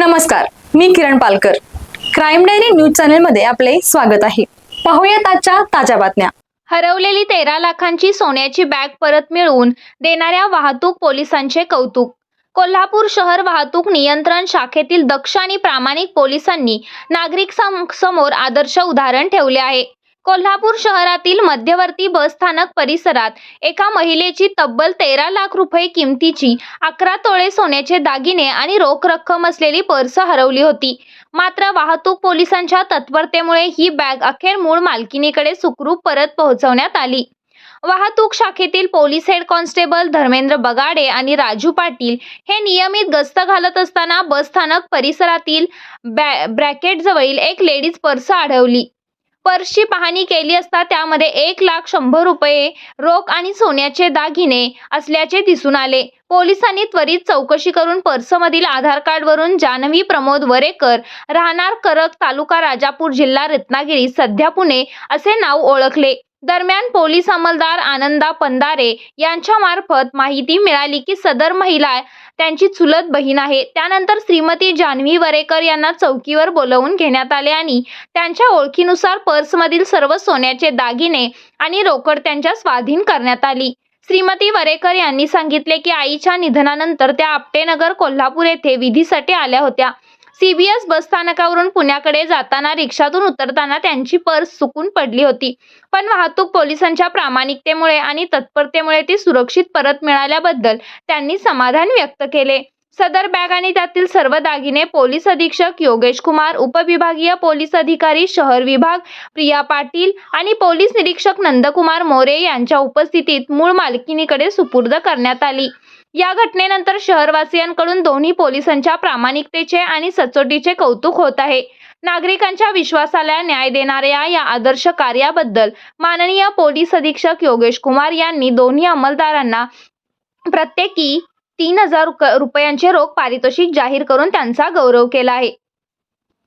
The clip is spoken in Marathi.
नमस्कार मी Kiran Palkar. Crime diary news चॅनलमध्ये आपले स्वागत आहे. पाहूयात आजच्या ताज्या बातम्या. हरवलेली तेरा लाखांची सोन्याची बॅग परत मिळवून देणाऱ्या वाहतूक पोलिसांचे कौतुक. कोल्हापूर शहर वाहतूक नियंत्रण शाखेतील दक्ष आणि प्रामाणिक पोलिसांनी नागरिक सम- समोर आदर्श उदाहरण ठेवले आहे. कोल्हापूर शहरातील मध्यवर्ती बस स्थानक परिसरात एका महिलेची तब्बल तेरा लाख रुपये किमतीची अकरा तोळे सोन्याचे दागिने आणि रोख रक्कम असलेली पर्स हरवली होती. मात्र वाहतूक पोलिसांच्या तत्परतेमुळे ही बॅग अखेर मूळ मालकिनीकडे सुखरूप परत पोहोचवण्यात आली. वाहतूक शाखेतील police head constable Dharmendra Bagade आणि राजू पाटील हे नियमित गस्त घालत असताना बस स्थानक परिसरातील बॅ ब्रॅकेटजवळील एक लेडीज पर्स आढळली. पर्सची पाहणी केली असता त्यामध्ये एक लाख शंभर रुपये रोख आणि सोन्याचे दागिने असल्याचे दिसून आले. पोलिसांनी त्वरित चौकशी करून पर्समधील आधार कार्डवरून जान्हवी प्रमोद वरेकर राहणार करक तालुका राजापूर जिल्हा रत्नागिरी सध्या पुणे असे नाव ओळखले. दरम्यान पोलीस अंमलदार आनंदा पंदारे यांच्यामार्फत माहिती मिळाली की सदर महिला त्यांची चुलत बहीण आहे. त्यानंतर श्रीमती जान्हवी वरेकर यांना चौकीवर बोलवून घेण्यात आले आणि त्यांच्या ओळखीनुसार पर्समधील सर्व सोन्याचे दागिने आणि रोकड त्यांच्या स्वाधीन करण्यात आली. श्रीमती वरेकर यांनी सांगितले की आईच्या निधनानंतर त्या आपटेनगर कोल्हापूर येथे विधीसाठी आल्या होत्या. सीबीएस बस स्थानकावरून पुण्याकडे जाताना रिक्षातून उतरताना त्यांची पर्स सुकून पडली होती. पण वाहतूक पोलिसांच्या प्रामाणिकतेमुळे आणि तत्परतेमुळे ती सुरक्षित परत मिळाल्याबद्दल त्यांनी समाधान व्यक्त केले. सदर बॅग आणि त्यातील सर्व दागिने पोलीस अधीक्षक योगेश कुमार उपविभागीय पोलीस अधिकारी शहर विभाग प्रिया पाटील आणि पोलीस निरीक्षक नंदकुमार मोरे यांच्या उपस्थितीत मूळ मालकिनीकडे सुपूर्द करण्यात आली. या घटनेनंतर शहरवासियांकडून दोन्ही पोलिसांच्या प्रामाणिकतेचे आणि सचोटीचे कौतुक होत आहे. नागरिकांच्या विश्वासाला न्याय देणाऱ्या या आदर्श कार्याबद्दल माननीय पोलीस अधीक्षक योगेश कुमार यांनी दोन्ही अंमलदारांना प्रत्येकी तीन हजार रुपयांचे रोख पारितोषिक जाहीर करून त्यांचा गौरव केला आहे.